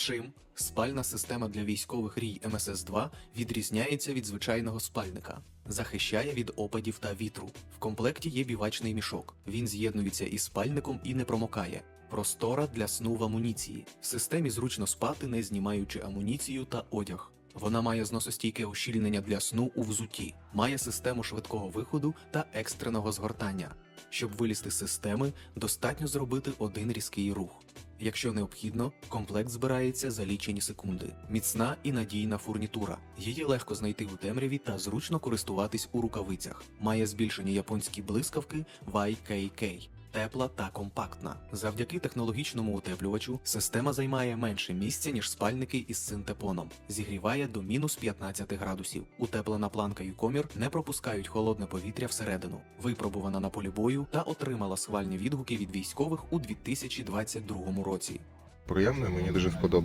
Чим спальна система для військових рій МСС-2 відрізняється від звичайного спальника, захищає від опадів та вітру. В комплекті є бівачний мішок. Він з'єднується із спальником і не промокає. Простора для сну в амуніції. В системі зручно спати, не знімаючи амуніцію та одяг. Вона має зносостійке ущільнення для сну у взутті, має систему швидкого виходу та екстреного згортання. Щоб вилізти з системи, достатньо зробити один різкий рух. Якщо необхідно, комплект збирається за лічені секунди. Міцна і надійна фурнітура. Її легко знайти у темряві та зручно користуватись у рукавицях. Має збільшені японські блискавки YKK. Тепла та компактна. Завдяки технологічному утеплювачу система займає менше місця, ніж спальники із синтепоном. Зігріває до мінус 15 градусів. Утеплена планка і комір не пропускають холодне повітря всередину. Випробувана на полі бою та отримала схвальні відгуки від військових у 2022 році. Приємно, мені дуже сподобалося.